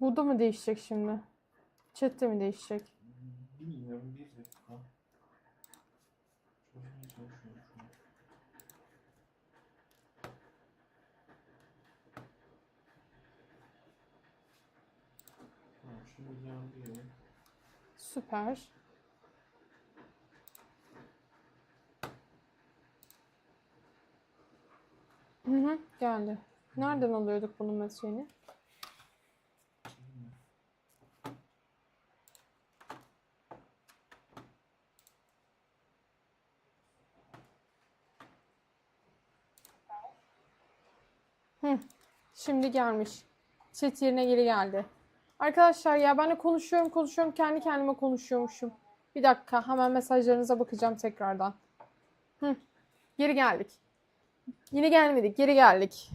Bu da mı değişecek şimdi? Chat de mi değişecek? Bilmiyorum bir dakika. Çözmeye çalışıyorum şu an. Tamam şimdi geldi. Süper. Hı hı, geldi. Nereden alıyorduk bunun mesleğini? Hı, şimdi gelmiş. Chat yerine geri geldi. Arkadaşlar ya ben de konuşuyorum konuşuyorum kendi kendime konuşuyormuşum. Bir dakika hemen mesajlarınıza bakacağım tekrardan. Hı, geri geldik. Yine gelmedik geri geldik.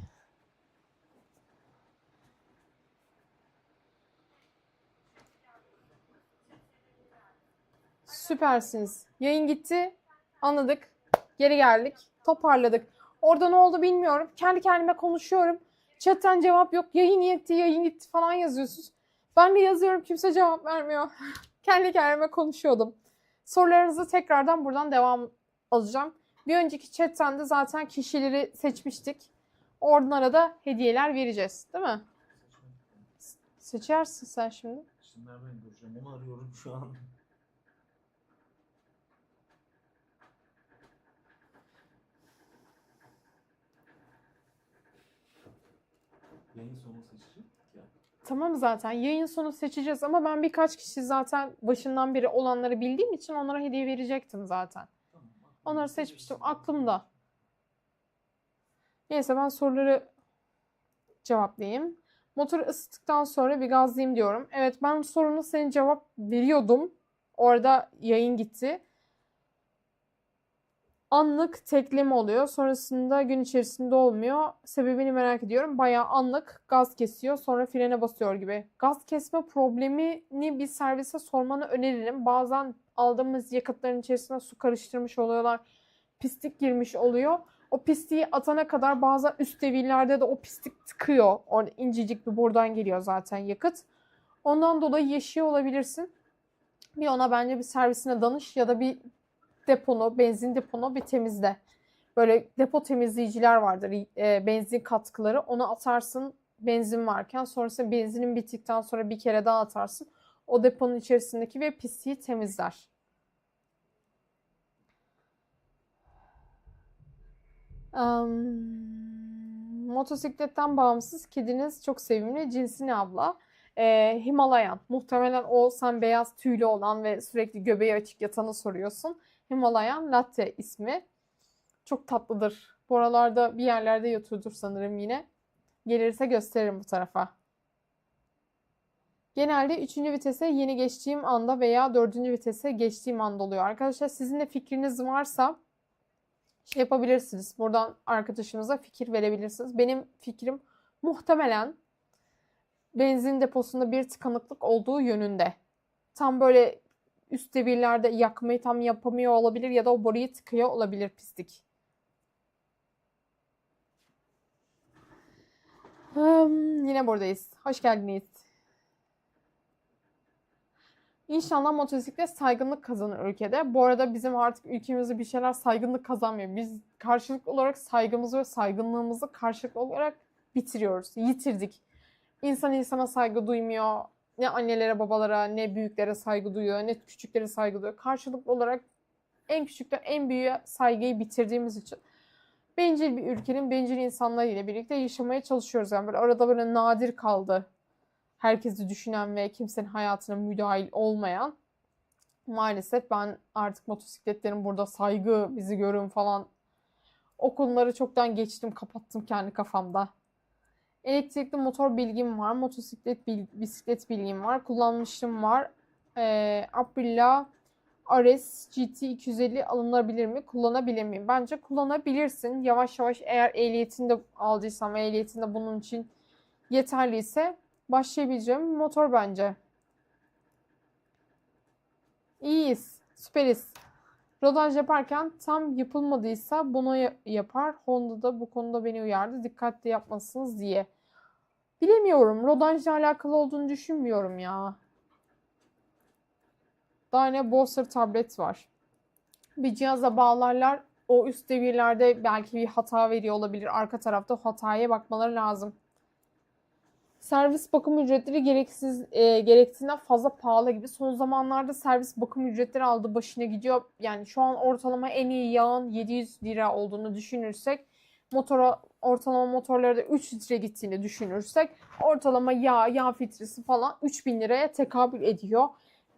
Süpersiniz. Yayın gitti. Anladık. Geri geldik. Toparladık. Orada ne oldu bilmiyorum. Kendi kendime konuşuyorum. Chatten cevap yok. Yayın yetti, yayın gitti falan yazıyorsunuz. Ben de yazıyorum kimse cevap vermiyor. Kendi kendime konuşuyordum. Sorularınızı tekrardan buradan devam alacağım. Bir önceki chatten de zaten kişileri seçmiştik. Oradan da hediyeler vereceğiz. Değil mi? Seçersin sen şimdi. Şimdi ben göreceğim. Onu arıyorum şu an. Yayın sonu seçecek ya. Tamam zaten yayın sonu seçeceğiz ama ben birkaç kişi zaten başından beri olanları bildiğim için onlara hediye verecektim zaten. Tamam. Onları seçmiştim aklımda. Neyse ben soruları cevaplayayım. Motoru ısıttıktan sonra bir gazlayayım diyorum. Evet ben soruna senin cevap veriyordum. Orada yayın gitti. Anlık tekleme oluyor. Sonrasında gün içerisinde olmuyor. Sebebini merak ediyorum. Bayağı anlık gaz kesiyor. Sonra frene basıyor gibi. Gaz kesme problemini bir servise sormanı öneririm. Bazen aldığımız yakıtların içerisine su karıştırmış oluyorlar. Pislik girmiş oluyor. O pisliği atana kadar bazen üst devirlerde de o pislik tıkıyor. Orada incecik bir buradan geliyor zaten yakıt. Ondan dolayı yaşıyor olabilirsin. Bir ona bence bir servisine danış ya da bir deponu, benzin deponu bir temizle. Böyle depo temizleyiciler vardır, e, benzin katkıları. Onu atarsın benzin varken. Sonrasında benzinin bittikten sonra bir kere daha atarsın. O deponun içerisindeki ve pisliği temizler. Am, motosikletten bağımsız kediniz çok sevimli. Cinsi ne abla? Ee, Himalayan. Muhtemelen o sen beyaz tüylü olan ve sürekli göbeği açık yatanı soruyorsun. Himalayan Latte ismi. Çok tatlıdır. Bu aralarda bir yerlerde yatıyordur sanırım yine. Gelirse gösteririm bu tarafa. Genelde 3. vitese yeni geçtiğim anda veya 4. vitese geçtiğim anda oluyor. Arkadaşlar sizin de fikriniz varsa şey yapabilirsiniz. Buradan arkadaşınıza fikir verebilirsiniz. Benim fikrim muhtemelen benzin deposunda bir tıkanıklık olduğu yönünde. Tam böyle üst devirlerde yakmayı tam yapamıyor olabilir ya da o boruyu tıkıyor olabilir pislik. Hmm, yine buradayız. Hoş geldiniz. İnşallah motosiklet saygınlık kazanır ülkede. Bu arada bizim artık ülkemizde bir şeyler saygınlık kazanmıyor. Biz karşılıklı olarak saygımızı ve saygınlığımızı karşılıklı olarak bitiriyoruz. Yitirdik. İnsan insana saygı duymuyor. Ne annelere, babalara, ne büyüklere saygı duyuyor, ne küçüklere saygı duyuyor. Karşılıklı olarak en küçükten en büyüğe saygıyı bitirdiğimiz için bencil bir ülkenin bencil insanlarıyla birlikte yaşamaya çalışıyoruz. Yani böyle arada böyle nadir kaldı herkesi düşünen ve kimsenin hayatına müdahil olmayan. Maalesef ben artık motosikletlerin burada saygı, bizi görün falan o konuları çoktan geçtim, kapattım kendi kafamda. Elektrikli motor bilgim var. Motosiklet bil- bisiklet bilgim var. Kullanmışlığım var. Ee, Aprilia RS GT 250 alınabilir mi? Kullanabilir miyim? Bence kullanabilirsin. Yavaş yavaş eğer ehliyetini de aldıysan ve ehliyetinde de bunun için yeterliyse başlayabileceğim motor bence. İyiyiz. Süperiz. Rodaj yaparken tam yapılmadıysa ya- yapar. Honda da bu konuda beni uyardı. Dikkatli yapmasınız diye. Bilemiyorum. Rodajla alakalı olduğunu düşünmüyorum ya. Daha ne Bowser tablet var. Bir cihaza bağlarlar. O üst devirlerde belki bir hata veriyor olabilir. Arka tarafta hataya bakmaları lazım. Servis bakım ücretleri gereksiz e, gerektiğinden fazla pahalı gibi. Son zamanlarda servis bakım ücretleri aldı başına gidiyor. Yani şu an ortalama en iyi yağın 700 lira olduğunu düşünürsek motora ortalama motorlara da 3 litre gittiğini düşünürsek ortalama yağ, yağ filtresi falan 3000 liraya tekabül ediyor.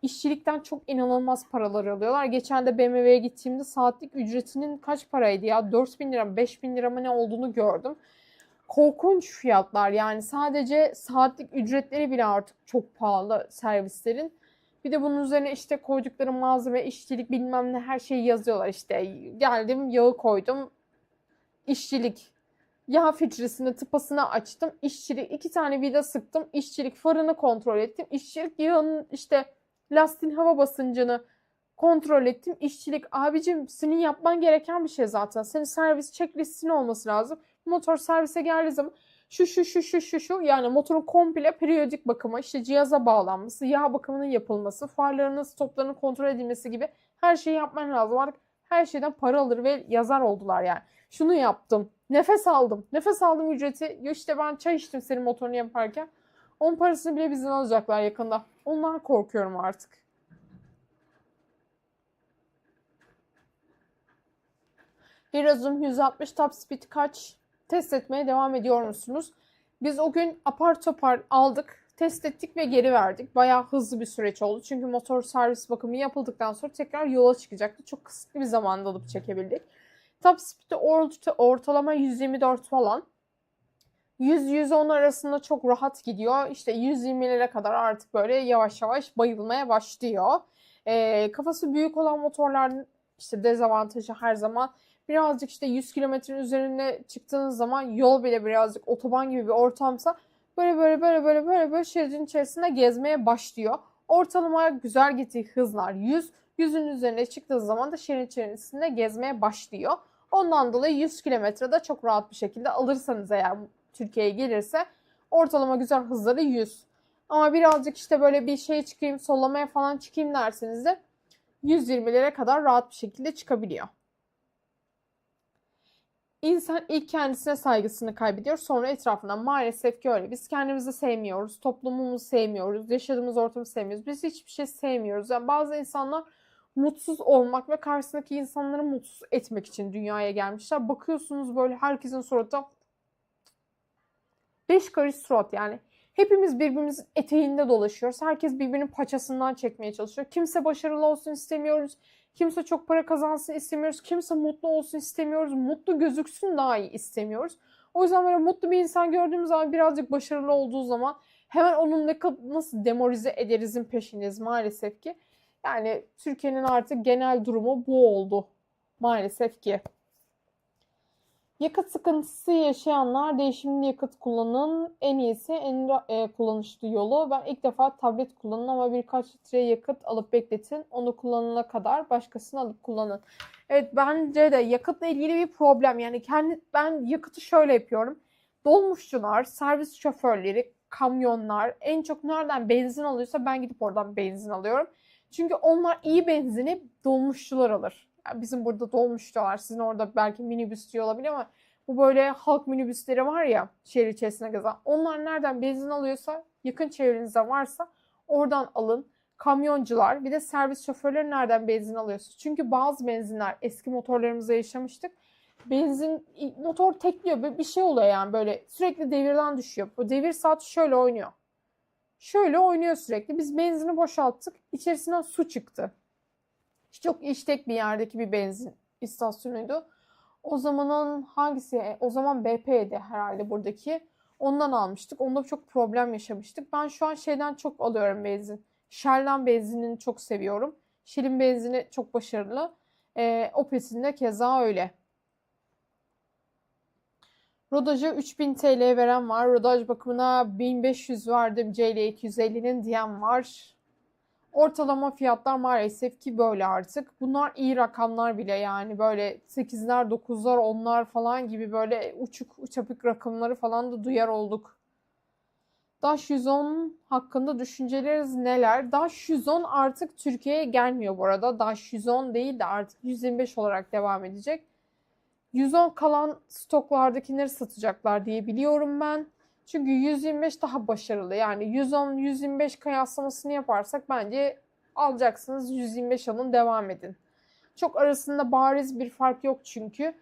İşçilikten çok inanılmaz paralar alıyorlar. Geçen de BMW'ye gittiğimde saatlik ücretinin kaç paraydı ya? 4000 lira mı 5000 lira mı ne olduğunu gördüm. Korkunç fiyatlar yani sadece saatlik ücretleri bile artık çok pahalı servislerin. Bir de bunun üzerine işte koydukları malzeme, işçilik bilmem ne her şeyi yazıyorlar işte. Geldim yağı koydum, işçilik. Yağ filtresini tıpasını açtım. işçilik iki tane vida sıktım. işçilik farını kontrol ettim. İşçilik yağının işte lastiğin hava basıncını kontrol ettim. İşçilik abicim senin yapman gereken bir şey zaten. Senin servis checklistin olması lazım. Motor servise geldiği zaman şu şu şu şu şu şu yani motorun komple periyodik bakımı, işte cihaza bağlanması, yağ bakımının yapılması, farlarının stoplarının kontrol edilmesi gibi her şeyi yapman lazım. Artık her şeyden para alır ve yazar oldular yani. Şunu yaptım. Nefes aldım. Nefes aldım ücreti. İşte ben çay içtim senin motorunu yaparken. Onun parasını bile bizden alacaklar yakında. Ondan korkuyorum artık. Heroes'un 160 top speed kaç test etmeye devam ediyor musunuz? Biz o gün apar topar aldık, test ettik ve geri verdik. Bayağı hızlı bir süreç oldu. Çünkü motor servis bakımı yapıldıktan sonra tekrar yola çıkacaktı. Çok kısıtlı bir zamanda alıp çekebildik. Top speed'de orta, ortalama 124 falan. 100-110 arasında çok rahat gidiyor. İşte 120'lere kadar artık böyle yavaş yavaş bayılmaya başlıyor. Ee, kafası büyük olan motorların işte dezavantajı her zaman birazcık işte 100 kilometrenin üzerine çıktığınız zaman yol bile birazcık otoban gibi bir ortamsa böyle böyle böyle böyle böyle böyle şeridin içerisinde gezmeye başlıyor. Ortalama güzel gittiği hızlar 100. 100'ün üzerine çıktığı zaman da şeridin içerisinde gezmeye başlıyor. Ondan dolayı 100 kilometrede çok rahat bir şekilde alırsanız eğer Türkiye'ye gelirse ortalama güzel hızları 100. Ama birazcık işte böyle bir şey çıkayım, sollamaya falan çıkayım derseniz de 120'lere kadar rahat bir şekilde çıkabiliyor. İnsan ilk kendisine saygısını kaybediyor, sonra etrafından. Maalesef ki öyle. Biz kendimizi sevmiyoruz, toplumumuzu sevmiyoruz, yaşadığımız ortamı sevmiyoruz. Biz hiçbir şey sevmiyoruz. Yani bazı insanlar mutsuz olmak ve karşısındaki insanları mutsuz etmek için dünyaya gelmişler. Bakıyorsunuz böyle herkesin suratı beş karış surat yani. Hepimiz birbirimizin eteğinde dolaşıyoruz. Herkes birbirinin paçasından çekmeye çalışıyor. Kimse başarılı olsun istemiyoruz. Kimse çok para kazansın istemiyoruz. Kimse mutlu olsun istemiyoruz. Mutlu gözüksün daha iyi istemiyoruz. O yüzden böyle mutlu bir insan gördüğümüz zaman birazcık başarılı olduğu zaman hemen onun ne nasıl demoralize ederizin peşindeyiz maalesef ki. Yani Türkiye'nin artık genel durumu bu oldu maalesef ki. Yakıt sıkıntısı yaşayanlar değişimli yakıt kullanın. En iyisi en e, kullanışlı yolu. Ben ilk defa tablet kullanın ama birkaç litre yakıt alıp bekletin. Onu kullanana kadar başkasını alıp kullanın. Evet bence de yakıtla ilgili bir problem. Yani kendi ben yakıtı şöyle yapıyorum. Dolmuşçular, servis şoförleri, kamyonlar en çok nereden benzin alıyorsa ben gidip oradan benzin alıyorum. Çünkü onlar iyi benzini dolmuşçular alır. Bizim burada dolmuş diyorlar. Sizin orada belki minibüs diyor olabilir ama bu böyle halk minibüsleri var ya şehir içerisine gezen. Onlar nereden benzin alıyorsa yakın çevrenizde varsa oradan alın. Kamyoncular bir de servis şoförleri nereden benzin alıyorsa. Çünkü bazı benzinler eski motorlarımızda yaşamıştık. Benzin motor tekliyor bir şey oluyor yani böyle sürekli devirden düşüyor. Bu devir saati şöyle oynuyor. Şöyle oynuyor sürekli. Biz benzini boşalttık. İçerisinden su çıktı çok işlek bir yerdeki bir benzin istasyonuydu. O zamanın hangisi? O zaman BP'ydi herhalde buradaki. Ondan almıştık. Onda çok problem yaşamıştık. Ben şu an şeyden çok alıyorum benzin. Shell'den benzinini çok seviyorum. Shell'in benzini çok başarılı. E, Opet'in de keza öyle. Rodaja 3000 TL veren var. Rodaj bakımına 1500 verdim. CL 250'nin diyen var. Ortalama fiyatlar maalesef ki böyle artık. Bunlar iyi rakamlar bile yani böyle 8'ler, 9'lar, 10'lar falan gibi böyle uçuk, uçapık rakamları falan da duyar olduk. Dash 110 hakkında düşünceleriniz neler? Dash 110 artık Türkiye'ye gelmiyor bu arada. Dash 110 değil de artık 125 olarak devam edecek. 110 kalan stoklardakileri satacaklar diye biliyorum ben. Çünkü 125 daha başarılı. Yani 110-125 kıyaslamasını yaparsak bence alacaksınız 125 alın devam edin. Çok arasında bariz bir fark yok çünkü.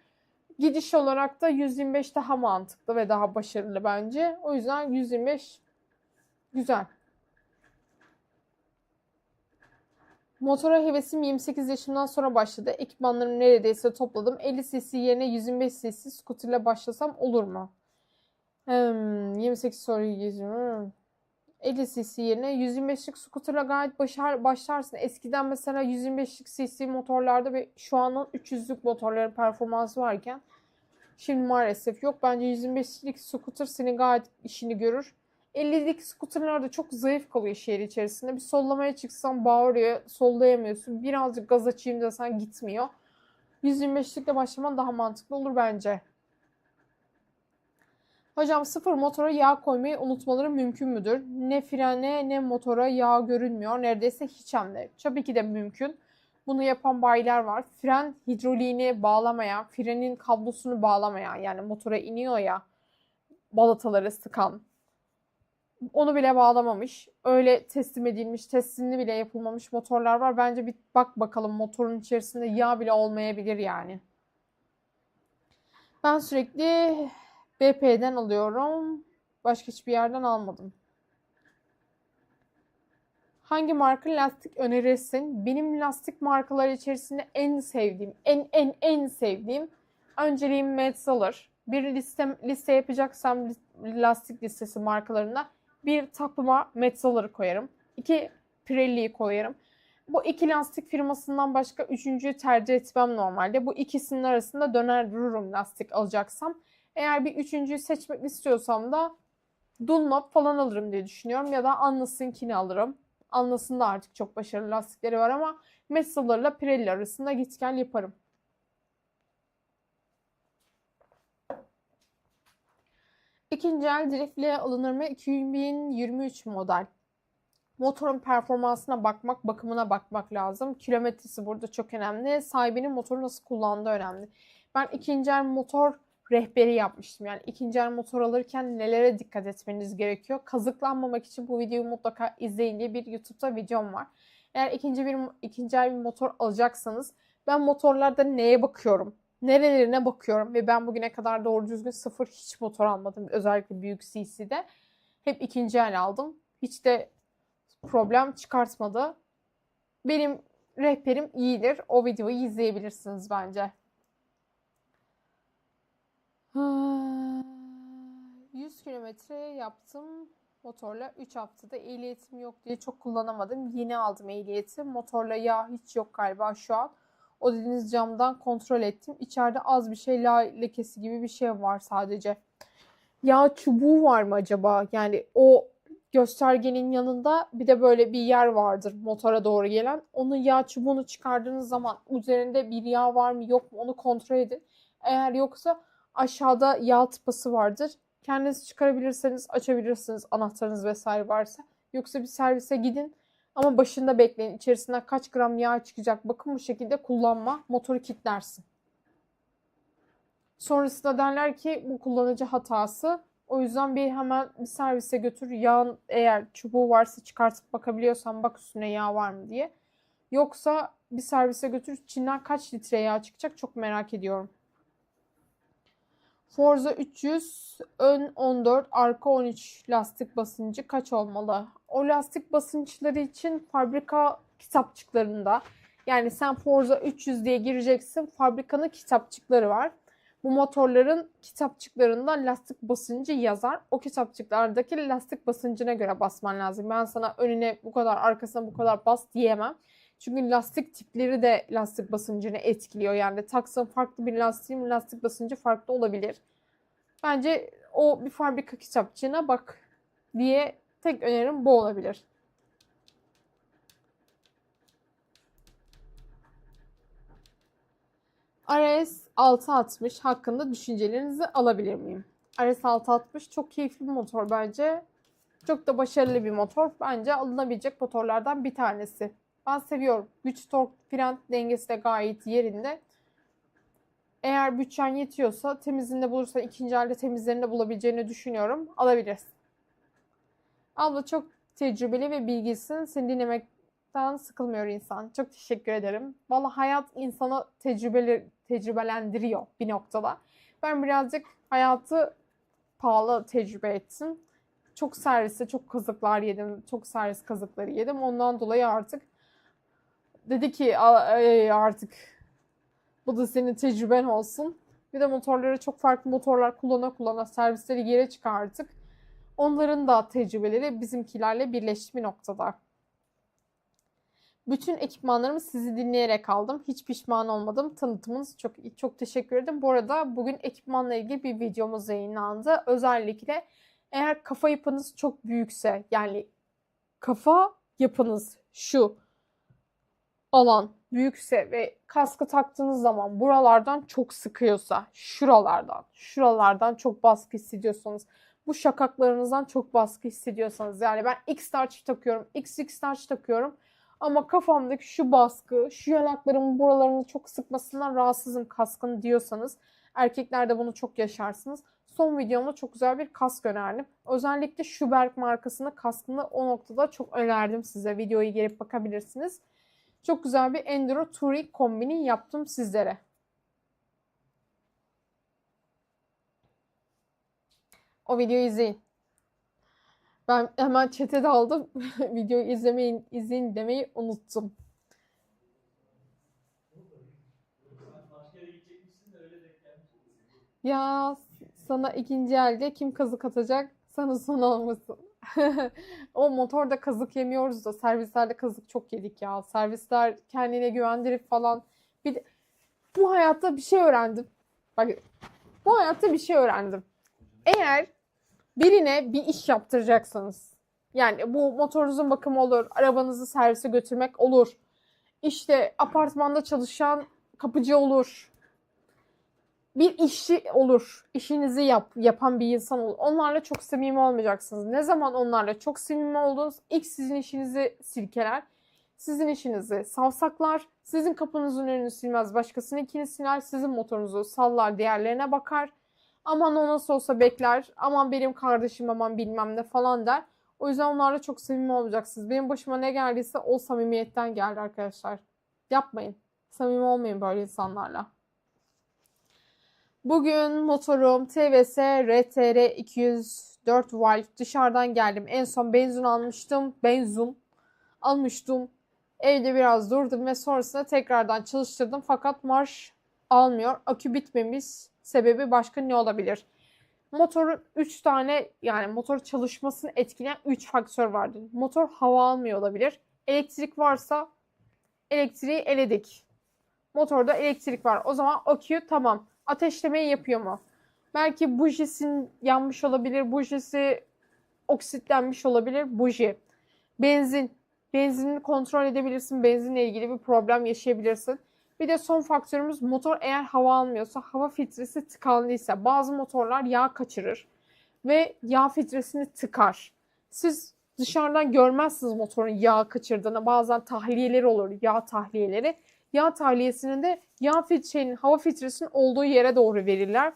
Gidiş olarak da 125 daha mantıklı ve daha başarılı bence. O yüzden 125 güzel. Motora hevesim 28 yaşımdan sonra başladı. Ekipmanlarımı neredeyse topladım. 50 cc yerine 125 cc scooterla başlasam olur mu? Hmm, 28 soru 120. 50 cc yerine 125'lik scooterla gayet başar, başlarsın. Eskiden mesela 125'lik cc motorlarda ve şu anın 300'lük motorların performansı varken şimdi maalesef yok. Bence 125'lik scooter senin gayet işini görür. 50'lik scooterlar da çok zayıf kalıyor şehir içerisinde. Bir sollamaya çıksan bağırıyor, sollayamıyorsun. Birazcık gaz açayım desen gitmiyor. 125'likle başlaman daha mantıklı olur bence. Hocam sıfır motora yağ koymayı unutmaları mümkün müdür? Ne frene ne motora yağ görünmüyor. Neredeyse hiç hem de. Tabii ki de mümkün. Bunu yapan bayiler var. Fren hidroliğini bağlamayan, frenin kablosunu bağlamayan yani motora iniyor ya balataları sıkan. Onu bile bağlamamış. Öyle teslim edilmiş, teslimli bile yapılmamış motorlar var. Bence bir bak bakalım motorun içerisinde yağ bile olmayabilir yani. Ben sürekli BP'den alıyorum. Başka hiçbir yerden almadım. Hangi marka lastik önerirsin? Benim lastik markaları içerisinde en sevdiğim, en en en sevdiğim önceliğim Metzeler. Bir liste, liste yapacaksam lastik listesi markalarında bir takıma Metzeler'ı koyarım. İki Pirelli'yi koyarım. Bu iki lastik firmasından başka üçüncüyü tercih etmem normalde. Bu ikisinin arasında döner dururum lastik alacaksam. Eğer bir üçüncüyü seçmek istiyorsam da Dunlop falan alırım diye düşünüyorum. Ya da Anlas'ınkini alırım. Anlas'ın da artık çok başarılı lastikleri var ama ile Pirelli arasında git gel yaparım. İkinci el driftle alınır mı? 2023 model. Motorun performansına bakmak, bakımına bakmak lazım. Kilometresi burada çok önemli. Sahibinin motoru nasıl kullandığı önemli. Ben ikinci el motor rehberi yapmıştım. Yani ikinci el motor alırken nelere dikkat etmeniz gerekiyor? Kazıklanmamak için bu videoyu mutlaka izleyin diye bir YouTube'da videom var. Eğer ikinci bir ikinci el bir motor alacaksanız ben motorlarda neye bakıyorum? Nerelerine bakıyorum ve ben bugüne kadar doğru düzgün sıfır hiç motor almadım. Özellikle büyük CC'de. Hep ikinci el aldım. Hiç de problem çıkartmadı. Benim rehberim iyidir. O videoyu izleyebilirsiniz bence. 100 kilometre yaptım motorla 3 haftada ehliyetim yok diye çok kullanamadım. Yeni aldım ehliyeti. Motorla yağ hiç yok galiba şu an. O dediğiniz camdan kontrol ettim. İçeride az bir şey yağ lekesi gibi bir şey var sadece. Yağ çubuğu var mı acaba? Yani o göstergenin yanında bir de böyle bir yer vardır motora doğru gelen. Onun yağ çubuğunu çıkardığınız zaman üzerinde bir yağ var mı yok mu onu kontrol edin. Eğer yoksa aşağıda yağ tıpası vardır. Kendiniz çıkarabilirseniz açabilirsiniz anahtarınız vesaire varsa. Yoksa bir servise gidin ama başında bekleyin. İçerisinden kaç gram yağ çıkacak bakın bu şekilde kullanma. Motoru kilitlersin. Sonrasında derler ki bu kullanıcı hatası. O yüzden bir hemen bir servise götür. Yağın eğer çubuğu varsa çıkartıp bakabiliyorsan bak üstüne yağ var mı diye. Yoksa bir servise götür. İçinden kaç litre yağ çıkacak çok merak ediyorum. Forza 300 ön 14 arka 13 lastik basıncı kaç olmalı? O lastik basınçları için fabrika kitapçıklarında yani sen Forza 300 diye gireceksin fabrikanın kitapçıkları var. Bu motorların kitapçıklarında lastik basıncı yazar. O kitapçıklardaki lastik basıncına göre basman lazım. Ben sana önüne bu kadar arkasına bu kadar bas diyemem. Çünkü lastik tipleri de lastik basıncını etkiliyor. Yani taksın farklı bir lastiğin lastik basıncı farklı olabilir. Bence o bir fabrika kitapçığına bak diye tek önerim bu olabilir. RS 660 hakkında düşüncelerinizi alabilir miyim? RS 660 çok keyifli bir motor bence. Çok da başarılı bir motor. Bence alınabilecek motorlardan bir tanesi. Ben seviyorum. Güç, tork, fren dengesi de gayet yerinde. Eğer bütçen yetiyorsa temizliğinde bulursan ikinci elde temizlerinde bulabileceğini düşünüyorum. Alabilirsin. Abla çok tecrübeli ve bilgilisin. Seni dinlemekten sıkılmıyor insan. Çok teşekkür ederim. Vallahi hayat insanı tecrübeli, tecrübelendiriyor bir noktada. Ben birazcık hayatı pahalı tecrübe ettim. Çok serviste çok kazıklar yedim. Çok servis kazıkları yedim. Ondan dolayı artık dedi ki "A- ey, artık bu da senin tecrüben olsun. Bir de motorları çok farklı motorlar kullana kullana servisleri geri çıkarttık. Onların da tecrübeleri bizimkilerle birleşti bir noktada. Bütün ekipmanlarımı sizi dinleyerek aldım. Hiç pişman olmadım. Tanıtımınız çok çok teşekkür ederim. Bu arada bugün ekipmanla ilgili bir videomuz yayınlandı. Özellikle eğer kafa yapınız çok büyükse yani kafa yapınız şu alan büyükse ve kaskı taktığınız zaman buralardan çok sıkıyorsa, şuralardan, şuralardan çok baskı hissediyorsanız, bu şakaklarınızdan çok baskı hissediyorsanız yani ben X tarç takıyorum, XX tarç takıyorum ama kafamdaki şu baskı, şu yanaklarımın buralarını çok sıkmasından rahatsızım kaskın diyorsanız erkeklerde bunu çok yaşarsınız. Son videomda çok güzel bir kask önerdim. Özellikle Schuberg markasının kaskını o noktada çok önerdim size. Videoyu gelip bakabilirsiniz. Çok güzel bir Enduro Touring kombini yaptım sizlere. O videoyu izleyin. Ben hemen chat'e daldım. Videoyu izlemeyin, izleyin demeyi unuttum. Ya sana ikinci elde kim kazık atacak? Sana son olmasın. O motorda kazık yemiyoruz da servislerde kazık çok yedik ya. Servisler kendine güvendirip falan. Bir de, bu hayatta bir şey öğrendim. Bak bu hayatta bir şey öğrendim. Eğer birine bir iş yaptıracaksanız yani bu motorunuzun bakımı olur, arabanızı servise götürmek olur. İşte apartmanda çalışan kapıcı olur. Bir işçi olur. İşinizi yap, yapan bir insan olur. Onlarla çok samimi olmayacaksınız. Ne zaman onlarla çok samimi oldunuz, ilk sizin işinizi silkeler. Sizin işinizi savsaklar. Sizin kapınızın önünü silmez. Başkasının ikini siler. Sizin motorunuzu sallar. Diğerlerine bakar. Aman o nasıl olsa bekler. Aman benim kardeşim aman bilmem ne falan der. O yüzden onlarla çok samimi olacaksınız. Benim başıma ne geldiyse o samimiyetten geldi arkadaşlar. Yapmayın. Samimi olmayın böyle insanlarla. Bugün motorum TVS RTR 204 volt dışarıdan geldim. En son benzin almıştım. Benzin almıştım. Evde biraz durdum ve sonrasında tekrardan çalıştırdım. Fakat marş almıyor. Akü bitmemiş. Sebebi başka ne olabilir? Motorun 3 tane yani motor çalışmasını etkileyen 3 faktör vardır. Motor hava almıyor olabilir. Elektrik varsa elektriği eledik. Motorda elektrik var. O zaman akü tamam. Ateşlemeyi yapıyor mu? Belki bujisin yanmış olabilir. Bujisi oksitlenmiş olabilir. Buji. Benzin. Benzinini kontrol edebilirsin. Benzinle ilgili bir problem yaşayabilirsin. Bir de son faktörümüz motor eğer hava almıyorsa, hava filtresi tıkanlıysa bazı motorlar yağ kaçırır ve yağ filtresini tıkar. Siz dışarıdan görmezsiniz motorun yağ kaçırdığını. Bazen tahliyeleri olur, yağ tahliyeleri. Yağ tahliyesinin de yağ filtrenin, hava filtresinin olduğu yere doğru verirler.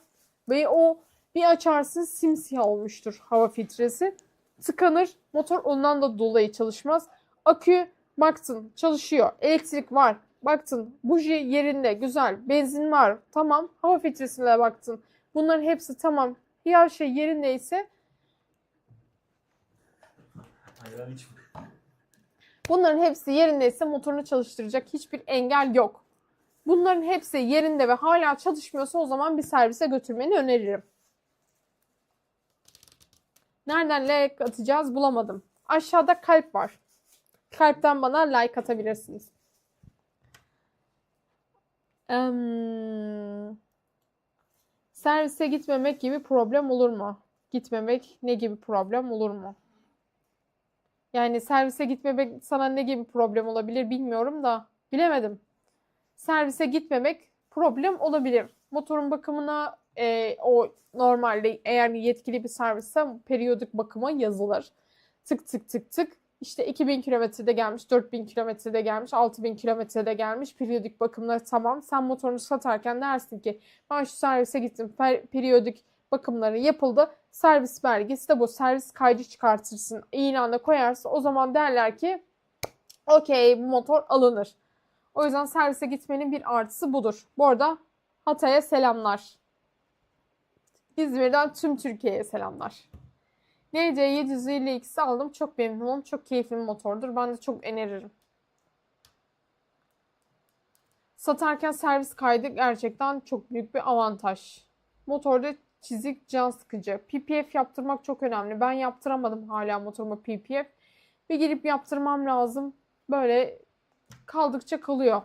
Ve o bir açarsınız simsiyah olmuştur hava filtresi. Tıkanır. Motor ondan da dolayı çalışmaz. Akü baktın çalışıyor. Elektrik var. Baktın buji yerinde güzel. Benzin var. Tamam. Hava filtresine baktın. Bunların hepsi tamam. Her şey yerindeyse Hayran içme. Bunların hepsi yerindeyse motorunu çalıştıracak hiçbir engel yok. Bunların hepsi yerinde ve hala çalışmıyorsa o zaman bir servise götürmeni öneririm. Nereden like atacağız bulamadım. Aşağıda kalp var. Kalpten bana like atabilirsiniz. Em, servise gitmemek gibi problem olur mu? Gitmemek ne gibi problem olur mu? Yani servise gitmemek sana ne gibi problem olabilir bilmiyorum da bilemedim. Servise gitmemek problem olabilir. Motorun bakımına e, o normalde eğer yetkili bir servisse periyodik bakıma yazılır. tık tık tık tık işte 2000 kilometrede gelmiş, 4000 kilometrede gelmiş, 6000 kilometrede gelmiş. Periyodik bakımları tamam. Sen motorunu satarken dersin ki ben şu servise gittim. per- Periyodik bakımları yapıldı. Servis belgesi de bu. Servis kaydı çıkartırsın. İlana koyarsın. O zaman derler ki okey bu motor alınır. O yüzden servise gitmenin bir artısı budur. Bu arada Hatay'a selamlar. İzmir'den tüm Türkiye'ye selamlar. NC 750X'i aldım. Çok memnunum. Çok keyifli bir motordur. Ben de çok öneririm. Satarken servis kaydı gerçekten çok büyük bir avantaj. Motorda çizik can sıkıcı. PPF yaptırmak çok önemli. Ben yaptıramadım hala motoruma PPF. Bir gelip yaptırmam lazım. Böyle kaldıkça kalıyor.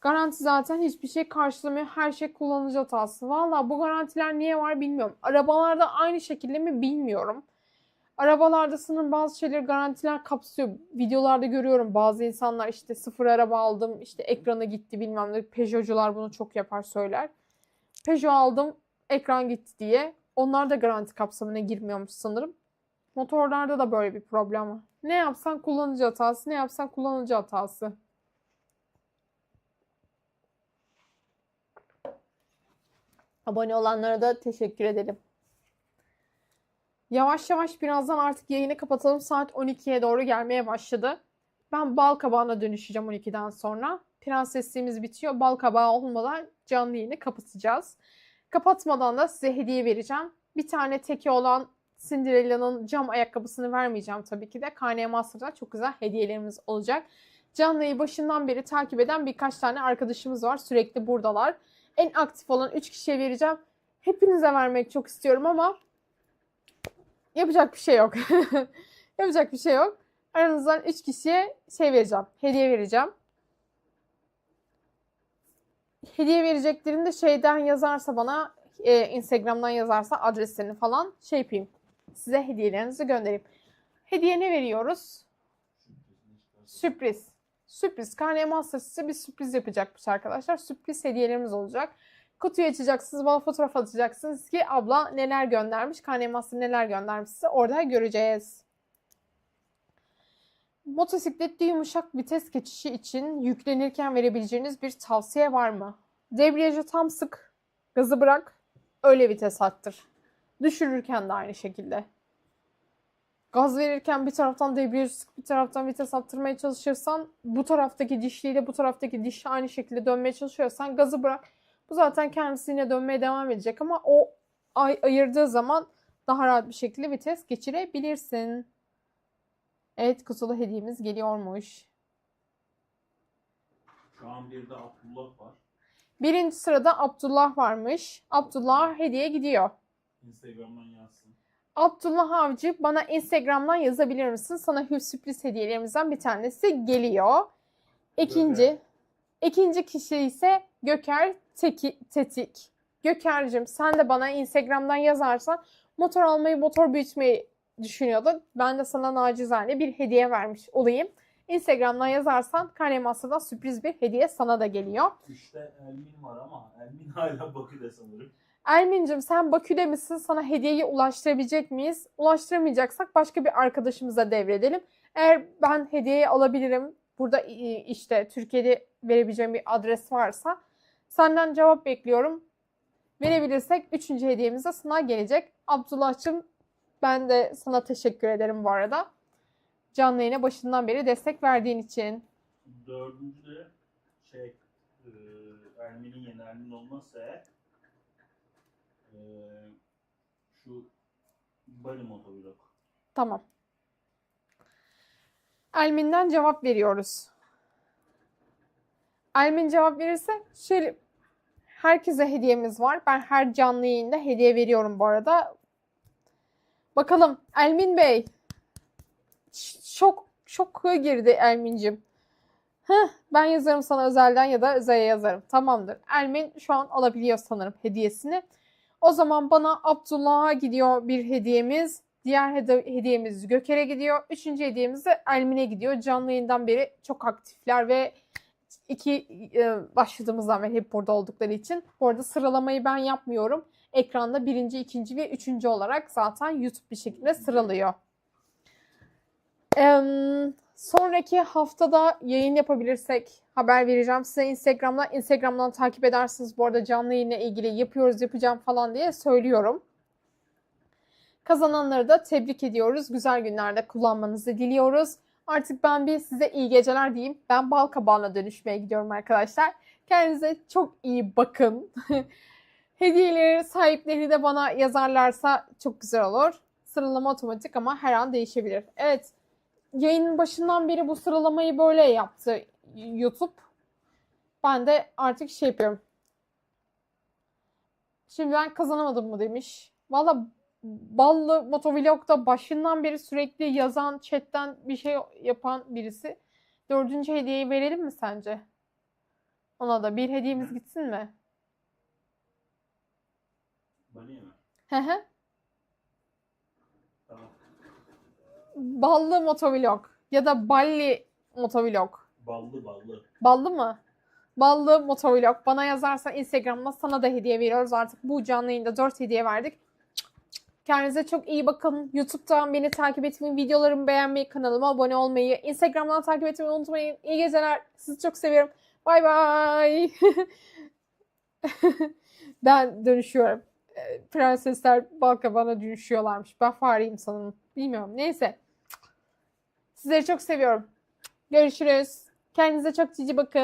Garanti zaten hiçbir şey karşılamıyor. Her şey kullanıcı hatası. Valla bu garantiler niye var bilmiyorum. Arabalarda aynı şekilde mi bilmiyorum. Arabalarda sanırım bazı şeyleri garantiler kapsıyor. Videolarda görüyorum bazı insanlar işte sıfır araba aldım işte ekranı gitti bilmem ne. Peugeot'cular bunu çok yapar söyler. Peugeot aldım ekran gitti diye. Onlar da garanti kapsamına girmiyormuş sanırım. Motorlarda da böyle bir problem var. Ne yapsan kullanıcı hatası, ne yapsan kullanıcı hatası. Abone olanlara da teşekkür edelim. Yavaş yavaş birazdan artık yayını kapatalım. Saat 12'ye doğru gelmeye başladı. Ben bal kabağına dönüşeceğim 12'den sonra. Prensesliğimiz bitiyor. Bal kabağı olmadan canlı yayını kapatacağız. Kapatmadan da size hediye vereceğim. Bir tane teki olan Cinderella'nın cam ayakkabısını vermeyeceğim tabii ki de. KN Master'da çok güzel hediyelerimiz olacak. Canlı'yı başından beri takip eden birkaç tane arkadaşımız var. Sürekli buradalar. En aktif olan 3 kişiye vereceğim. Hepinize vermek çok istiyorum ama yapacak bir şey yok. yapacak bir şey yok. Aranızdan 3 kişiye şey vereceğim. Hediye vereceğim. Hediye vereceklerini de şeyden yazarsa bana e, Instagram'dan yazarsa adreslerini falan şey yapayım. Size hediyelerinizi göndereyim. Hediye ne veriyoruz? Sürpriz. Sürpriz. Kanye Master size bir sürpriz yapacakmış arkadaşlar. Sürpriz hediyelerimiz olacak. Kutuyu açacaksınız, bana fotoğraf atacaksınız ki abla neler göndermiş, Kanye Master neler göndermiş size orada göreceğiz. Motosiklette yumuşak vites geçişi için yüklenirken verebileceğiniz bir tavsiye var mı? Debriyajı tam sık, gazı bırak, öyle vites arttır. Düşürürken de aynı şekilde. Gaz verirken bir taraftan debriyajı sık bir taraftan vites arttırmaya çalışırsan bu taraftaki dişliyle bu taraftaki dişli aynı şekilde dönmeye çalışıyorsan gazı bırak. Bu zaten kendisine dönmeye devam edecek ama o ay ayırdığı zaman daha rahat bir şekilde vites geçirebilirsin. Evet kutulu hediyemiz geliyormuş. Şu an bir de Abdullah var. Birinci sırada Abdullah varmış. Abdullah hediye gidiyor. Instagram'dan yazsın. Abdullah Avcı bana Instagram'dan yazabilir misin? Sana hür sürpriz hediyelerimizden bir tanesi geliyor. İkinci, Göker. ikinci kişi ise Göker Teki, Tetik. Göker'cim sen de bana Instagram'dan yazarsan motor almayı, motor büyütmeyi düşünüyordun. Ben de sana nacizane bir hediye vermiş olayım. Instagram'dan yazarsan Kane Masa'dan sürpriz bir hediye sana da geliyor. Üçte Elmin var ama Elmin hala Bakü'de sanırım. Ermin'cim sen Bakü'de misin? Sana hediyeyi ulaştırabilecek miyiz? Ulaştıramayacaksak başka bir arkadaşımıza devredelim. Eğer ben hediyeyi alabilirim, burada işte Türkiye'de verebileceğim bir adres varsa senden cevap bekliyorum. Verebilirsek üçüncü hediyemiz de sana gelecek. Abdullah'cığım ben de sana teşekkür ederim bu arada. Canlı yayına başından beri destek verdiğin için. Dördüncü de şey e, Elmin'in yeni Elmin olmazsa eğer e, şu Bali motovlog. Tamam. Elmin'den cevap veriyoruz. Elmin cevap verirse şöyle herkese hediyemiz var. Ben her canlı yayında hediye veriyorum bu arada. Bakalım Elmin Bey. Şok şoka girdi Elmin'cim. Heh, ben yazarım sana özelden ya da özele yazarım. Tamamdır. Elmin şu an alabiliyor sanırım hediyesini. O zaman bana Abdullah'a gidiyor bir hediyemiz. Diğer hediyemiz Göker'e gidiyor. Üçüncü hediyemiz de Elmin'e gidiyor. Canlı yayından beri çok aktifler ve iki e, başladığımızdan beri hep burada oldukları için. Bu arada sıralamayı ben yapmıyorum. Ekranda birinci, ikinci ve üçüncü olarak zaten YouTube bir şekilde sıralıyor. Em, sonraki haftada yayın yapabilirsek haber vereceğim size Instagram'dan. Instagram'dan takip edersiniz. Bu arada canlı yayınla ilgili yapıyoruz, yapacağım falan diye söylüyorum. Kazananları da tebrik ediyoruz. Güzel günlerde kullanmanızı diliyoruz. Artık ben bir size iyi geceler diyeyim. Ben bal kabağına dönüşmeye gidiyorum arkadaşlar. Kendinize çok iyi bakın. Hediyeleri sahipleri de bana yazarlarsa çok güzel olur. Sıralama otomatik ama her an değişebilir. Evet. Yayının başından beri bu sıralamayı böyle yaptı YouTube. Ben de artık şey yapıyorum. Şimdi ben kazanamadım mı demiş. Valla Ballı Motovlog'da başından beri sürekli yazan, chatten bir şey yapan birisi. Dördüncü hediyeyi verelim mi sence? Ona da bir hediyemiz gitsin mi? Bana mi? Hı hı. Tamam. Ballı Motovlog ya da Balli Motovlog. Ballı ballı. Ballı mı? Ballı Motovlog. Bana yazarsan Instagram'da sana da hediye veriyoruz. Artık bu canlı yayında 4 hediye verdik. Kendinize çok iyi bakın. YouTube'dan beni takip etmeyi, videolarımı beğenmeyi, kanalıma abone olmayı, Instagram'dan takip etmeyi unutmayın. İyi geceler. Sizi çok seviyorum. Bay bay. ben dönüşüyorum. Prensesler balkabağına dönüşüyorlarmış. Ben fareyim sanırım. Bilmiyorum. Neyse. Sizleri çok seviyorum. Görüşürüz. Kendinize çok cici bakın.